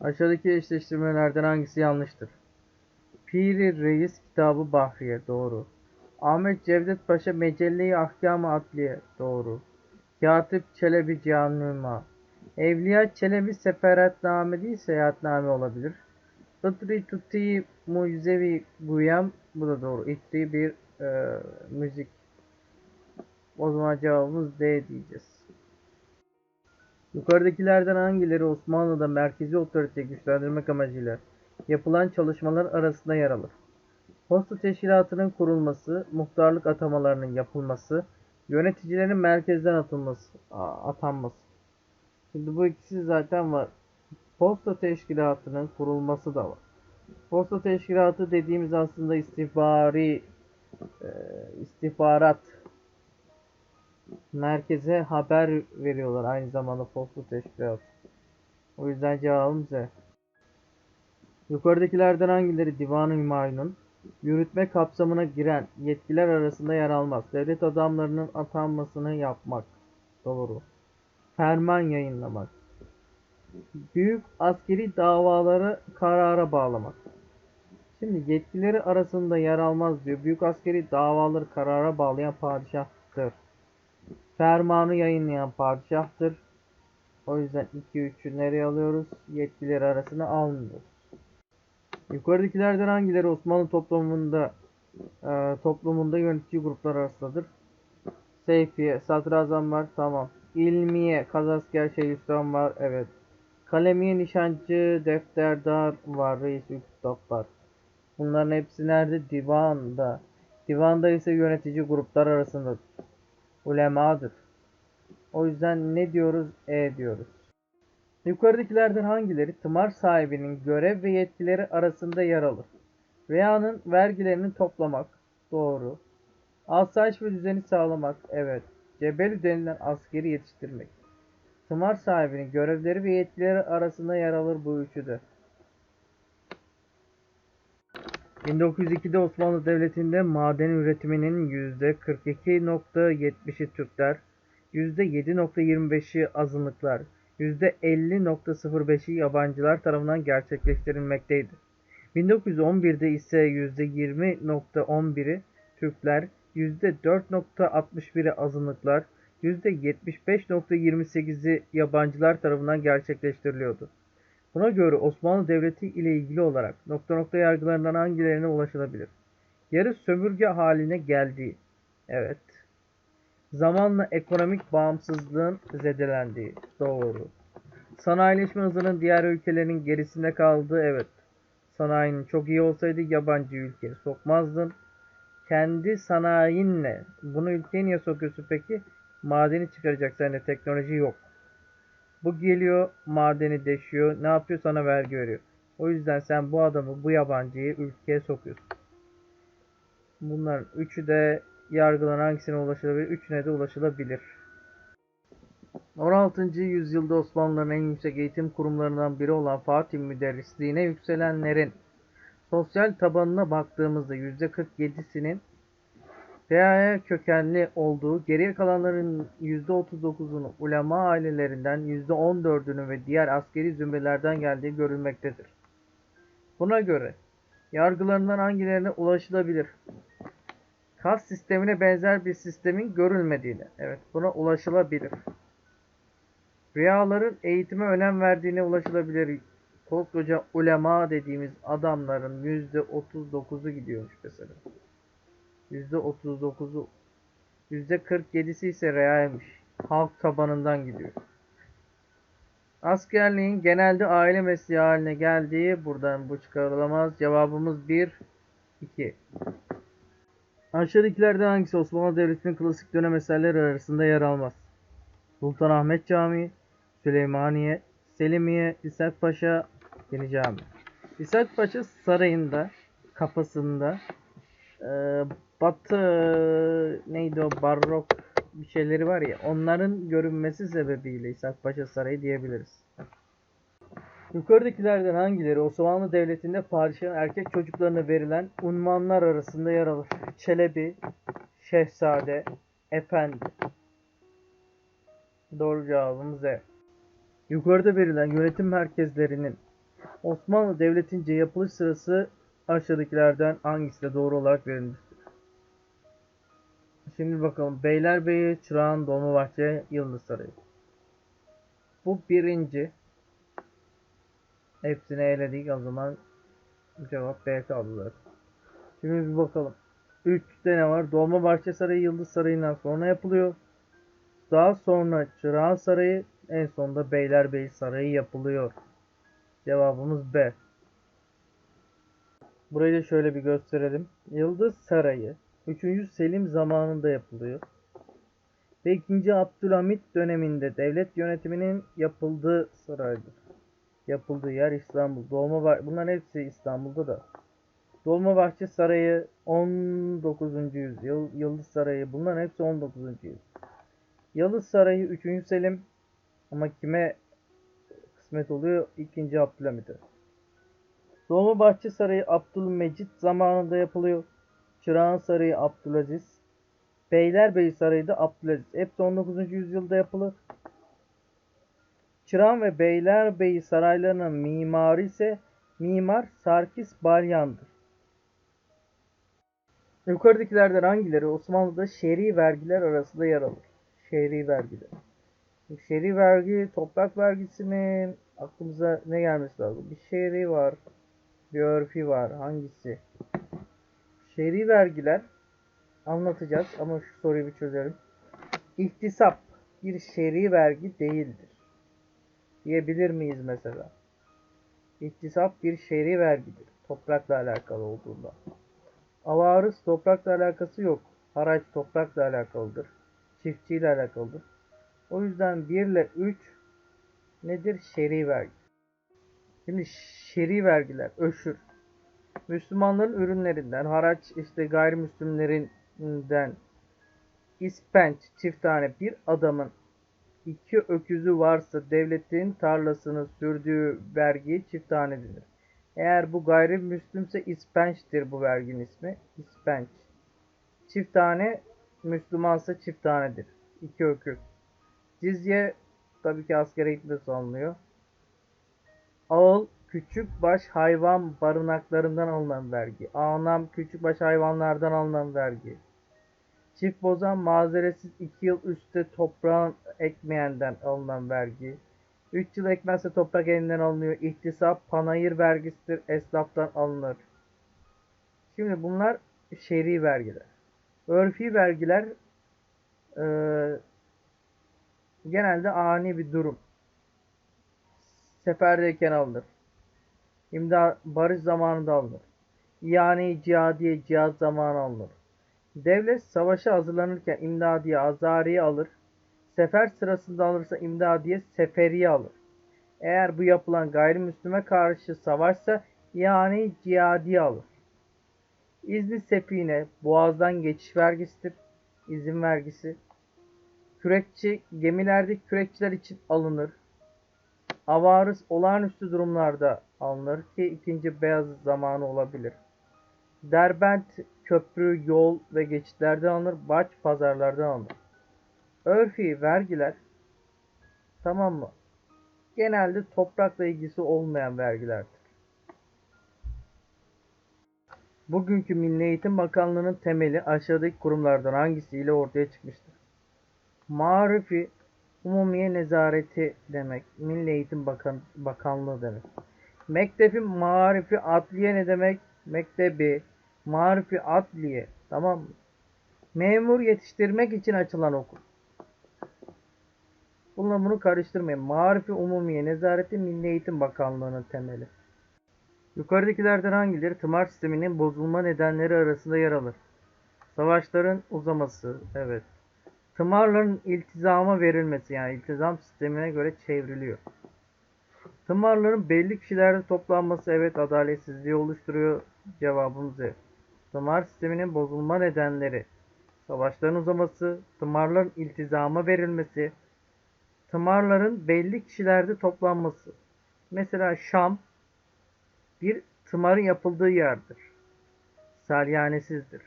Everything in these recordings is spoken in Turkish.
Aşağıdaki eşleştirmelerden hangisi yanlıştır? Piri Reis Kitabı Bahriye doğru. Ahmet Cevdet Paşa Mecelle-i Ahkam-ı Adliye doğru. Katip Çelebi Cihanüma. Evliya Çelebi seferatname değil seyahatname olabilir. Itri Tuti Mucizevi Guyam bu da doğru. İtri bir e, müzik. O zaman cevabımız D diyeceğiz. Yukarıdakilerden hangileri Osmanlı'da merkezi otoriteyi güçlendirmek amacıyla yapılan çalışmalar arasında yer alır? Posta teşkilatının kurulması, muhtarlık atamalarının yapılması, yöneticilerin merkezden atılması, atanması. Şimdi bu ikisi zaten var. Posta teşkilatının kurulması da var. Posta teşkilatı dediğimiz aslında istihbari e, istihbarat merkeze haber veriyorlar aynı zamanda posta teşkilatı. O yüzden cevabım Z. Yukarıdakilerden hangileri divan-ı hümayunun yürütme kapsamına giren yetkiler arasında yer almaz? Devlet adamlarının atanmasını yapmak. Doğru. Ferman yayınlamak. Büyük askeri davaları karara bağlamak. Şimdi yetkileri arasında yer almaz diyor. Büyük askeri davaları karara bağlayan padişahtır. Fermanı yayınlayan padişahtır. O yüzden 2-3'ü nereye alıyoruz? Yetkileri arasına almıyoruz. Yukarıdakilerden hangileri Osmanlı toplumunda e, toplumunda yönetici gruplar arasındadır? Seyfiye, Sadrazam var, tamam. İlmiye, Kazasker, Şeyhülislam var, evet. Kalemiye, Nişancı, Defterdar var, Reis-ül Kütaplar. Bunların hepsi nerede? Divanda. Divanda ise yönetici gruplar arasındadır. Ulemadır. O yüzden ne diyoruz? E diyoruz. Yukarıdakilerden hangileri tımar sahibinin görev ve yetkileri arasında yer alır? Veyanın vergilerini toplamak. Doğru. Asayiş ve düzeni sağlamak. Evet. Cebelü denilen askeri yetiştirmek. Tımar sahibinin görevleri ve yetkileri arasında yer alır bu üçü de. 1902'de Osmanlı Devleti'nde maden üretiminin %42.70'i Türkler, %7.25'i azınlıklar, %50.05'i yabancılar tarafından gerçekleştirilmekteydi. 1911'de ise %20.11'i Türkler, %4.61'i azınlıklar, %75.28'i yabancılar tarafından gerçekleştiriliyordu. Buna göre Osmanlı Devleti ile ilgili olarak nokta nokta yargılarından hangilerine ulaşılabilir? Yarı sömürge haline geldiği. Evet. Zamanla ekonomik bağımsızlığın zedelendiği. Doğru. Sanayileşme hızının diğer ülkelerin gerisinde kaldığı. Evet. Sanayinin çok iyi olsaydı yabancı ülkeye sokmazdın. Kendi sanayinle bunu ülkeye niye sokuyorsun peki? Madeni çıkaracak sende teknoloji yok. Bu geliyor madeni deşiyor. Ne yapıyor? Sana vergi veriyor. O yüzden sen bu adamı, bu yabancıyı ülkeye sokuyorsun. Bunların üçü de yargılan hangisine ulaşılabilir? Üçüne de ulaşılabilir. 16. yüzyılda Osmanlıların en yüksek eğitim kurumlarından biri olan Fatih müderrisliğine yükselenlerin sosyal tabanına baktığımızda %47'sinin Reaya kökenli olduğu, geriye kalanların %39'unu ulema ailelerinden, %14'ünün ve diğer askeri zümrelerden geldiği görülmektedir. Buna göre yargılarından hangilerine ulaşılabilir? Kas sistemine benzer bir sistemin görülmediğine, evet buna ulaşılabilir. Riyaların eğitime önem verdiğine ulaşılabilir. Koskoca ulema dediğimiz adamların %39'u gidiyormuş mesela. %39'u %47'si ise reaymış. Halk tabanından gidiyor. Askerliğin genelde aile mesleği haline geldiği buradan bu çıkarılamaz. Cevabımız 1 2. Aşağıdakilerden hangisi Osmanlı Devleti'nin klasik dönem eserleri arasında yer almaz? Sultanahmet Camii, Süleymaniye, Selimiye, İshak Paşa, Yeni Cami. İshak Paşa sarayında, kafasında e, Batı neydi o barok bir şeyleri var ya onların görünmesi sebebiyle İshak Paşa Sarayı diyebiliriz. Yukarıdakilerden hangileri Osmanlı Devleti'nde padişahın erkek çocuklarına verilen unvanlar arasında yer alır? Çelebi, Şehzade, Efendi. Doğru cevabımız E. Yukarıda verilen yönetim merkezlerinin Osmanlı Devleti'nce yapılış sırası aşağıdakilerden hangisi de doğru olarak verilmiştir? Şimdi bakalım. Beylerbeyi, Çırağan, Dolmabahçe, Yıldız Sarayı. Bu birinci. Hepsini eledik. O zaman cevap B kaldı. Şimdi bir bakalım. 3 ne var? Dolmabahçe Sarayı Yıldız Sarayı'ndan sonra yapılıyor. Daha sonra Çırağan Sarayı en sonunda Beylerbeyi Sarayı yapılıyor. Cevabımız B. Burayı da şöyle bir gösterelim. Yıldız Sarayı 3. Selim zamanında yapılıyor. Ve 2. Abdülhamit döneminde devlet yönetiminin yapıldığı saraydır. Yapıldığı yer İstanbul. Dolma bunların hepsi İstanbul'da da. Dolmabahçe Sarayı 19. yüzyıl. Yıldız Sarayı bunların hepsi 19. yüzyıl. Yıldız Sarayı 3. Selim ama kime kısmet oluyor? 2. Abdülhamit'e. Dolmabahçe Sarayı Abdülmecit zamanında yapılıyor. Çırağan Sarayı Abdülaziz. Beylerbeyi Sarayı da Abdülaziz. Hepsi 19. yüzyılda yapılır. Çırağan ve Beylerbeyi saraylarının mimarı ise Mimar Sarkis Balyan'dır. Yukarıdakilerden hangileri Osmanlı'da şer'i vergiler arasında yer alır? Şer'i vergiler. Şer'i vergi toprak vergisi mi? Aklımıza ne gelmesi lazım? Bir şer'i var. Bir örfi var. Hangisi? Şer'i vergiler anlatacağız ama şu soruyu bir çözelim. İhtisap bir şer'i vergi değildir. Diyebilir miyiz mesela? İhtisap bir şer'i vergidir. Toprakla alakalı olduğunda. Avarız toprakla alakası yok. Haraç toprakla alakalıdır. Çiftçiyle alakalıdır. O yüzden 1 ile 3 nedir? Şer'i vergi. Şimdi şer'i vergiler, öşür. Müslümanların ürünlerinden, haraç işte gayrimüslimlerinden ispenç çift tane bir adamın iki öküzü varsa devletin tarlasını sürdüğü vergi çift tane denir. Eğer bu gayrimüslimse ispençtir bu verginin ismi. İspenç. Çift tane Müslümansa çift tanedir. İki öküz. Cizye tabii ki askere gitmesi alınıyor. Ağıl küçük baş hayvan barınaklarından alınan vergi. Anam küçük baş hayvanlardan alınan vergi. Çift bozan mazeretsiz 2 yıl üstte toprağın ekmeyenden alınan vergi. 3 yıl ekmezse toprak elinden alınıyor. İhtisap, panayır vergisidir. Esnaftan alınır. Şimdi bunlar şer'i vergiler. Örfi vergiler e, genelde ani bir durum. Seferdeyken alınır. İmda barış zamanında alınır. Yani cihadiye cihaz zamanı alınır. Devlet savaşa hazırlanırken imdadiye azariye alır. Sefer sırasında alırsa imdadiye seferiye alır. Eğer bu yapılan gayrimüslime karşı savaşsa yani cihadiye alır. İzni sefine boğazdan geçiş vergisidir. İzin vergisi. Kürekçi gemilerde kürekçiler için alınır. Avarız olağanüstü durumlarda alınır ki ikinci beyaz zamanı olabilir. Derbent köprü, yol ve geçitlerden alınır. Baç pazarlardan alınır. Örfi vergiler tamam mı? Genelde toprakla ilgisi olmayan vergilerdir. Bugünkü Milli Eğitim Bakanlığı'nın temeli aşağıdaki kurumlardan hangisiyle ortaya çıkmıştır? Marifi Umumiye Nezareti demek. Milli Eğitim Bakan Bakanlığı demek. Mektebi Marifi Adliye ne demek? Mektebi Marifi Adliye. Tamam mı? Memur yetiştirmek için açılan okul. Bununla bunu karıştırmayın. Marifi Umumiye Nezareti Milli Eğitim Bakanlığı'nın temeli. Yukarıdakilerden hangileri tımar sisteminin bozulma nedenleri arasında yer alır? Savaşların uzaması. Evet. Tımarların iltizama verilmesi yani iltizam sistemine göre çevriliyor. Tımarların belli kişilerde toplanması evet adaletsizliği oluşturuyor. Cevabımız evet. Tımar sisteminin bozulma nedenleri. Savaşların uzaması, tımarların iltizama verilmesi, tımarların belli kişilerde toplanması. Mesela Şam bir tımarın yapıldığı yerdir. Salyanesizdir.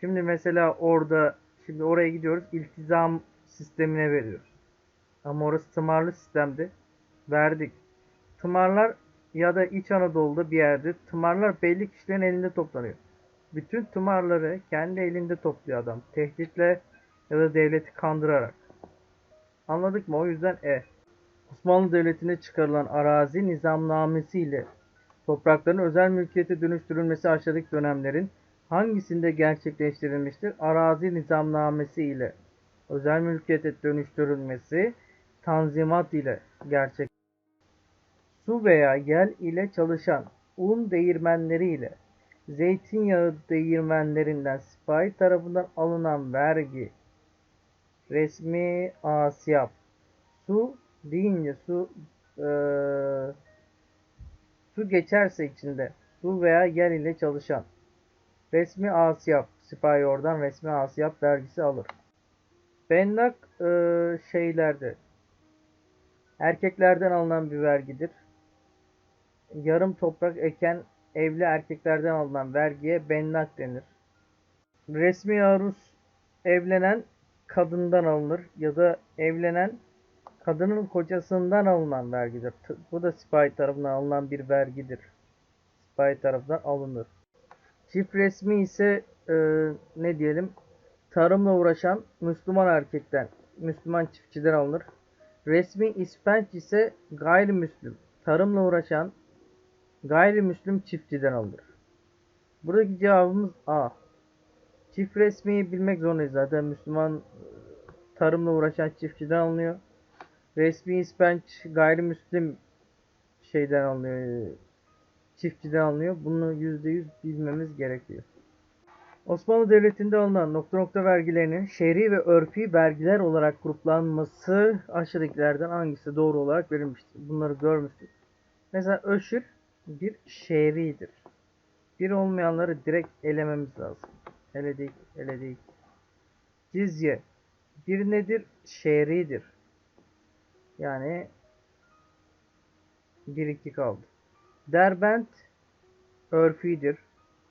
Şimdi mesela orada şimdi oraya gidiyoruz iltizam sistemine veriyoruz. Ama orası tımarlı sistemdi. Verdik. Tımarlar ya da İç Anadolu'da bir yerde tımarlar belli kişilerin elinde toplanıyor. Bütün tımarları kendi elinde topluyor adam. Tehditle ya da devleti kandırarak. Anladık mı? O yüzden E. Osmanlı Devleti'ne çıkarılan arazi nizamnamesi ile toprakların özel mülkiyete dönüştürülmesi aşağıdaki dönemlerin hangisinde gerçekleştirilmiştir? Arazi nizamnamesi ile özel mülkiyete dönüştürülmesi tanzimat ile gerçek. Su veya yel ile çalışan un değirmenleri ile zeytinyağı değirmenlerinden sipahi tarafından alınan vergi resmi asiyap su deyince su eee, su geçerse içinde su veya yer ile çalışan resmi asiyap sipahi oradan resmi asiyap vergisi alır. Bennak eee, şeylerde erkeklerden alınan bir vergidir. Yarım toprak eken evli erkeklerden alınan vergiye bennak denir. Resmi aruz evlenen kadından alınır ya da evlenen kadının kocasından alınan vergidir. Bu da sipahi tarafından alınan bir vergidir. Sipahi tarafından alınır. Çift resmi ise e, ne diyelim tarımla uğraşan Müslüman erkekten, Müslüman çiftçiden alınır. Resmi ispenç ise gayrimüslim, tarımla uğraşan gayrimüslim çiftçiden alınır. Buradaki cevabımız A. Çift resmiyi bilmek zorundayız zaten. Müslüman e, tarımla uğraşan çiftçiden alınıyor. Resmi ispenç gayrimüslim şeyden alınıyor. e, Çiftçiden alınıyor. Bunu %100 bilmemiz gerekiyor. Osmanlı Devleti'nde alınan nokta nokta vergilerinin şehri ve örfi vergiler olarak gruplanması aşağıdakilerden hangisi doğru olarak verilmiştir? Bunları görmüştük. Mesela öşür bir şehridir. Bir olmayanları direkt elememiz lazım. Eledik, eledik. Cizye bir nedir? Şehridir. Yani 1-2 kaldı. Derbent örfidir.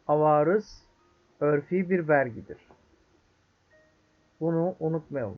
Avarız örfi bir vergidir. Bunu unutmayalım.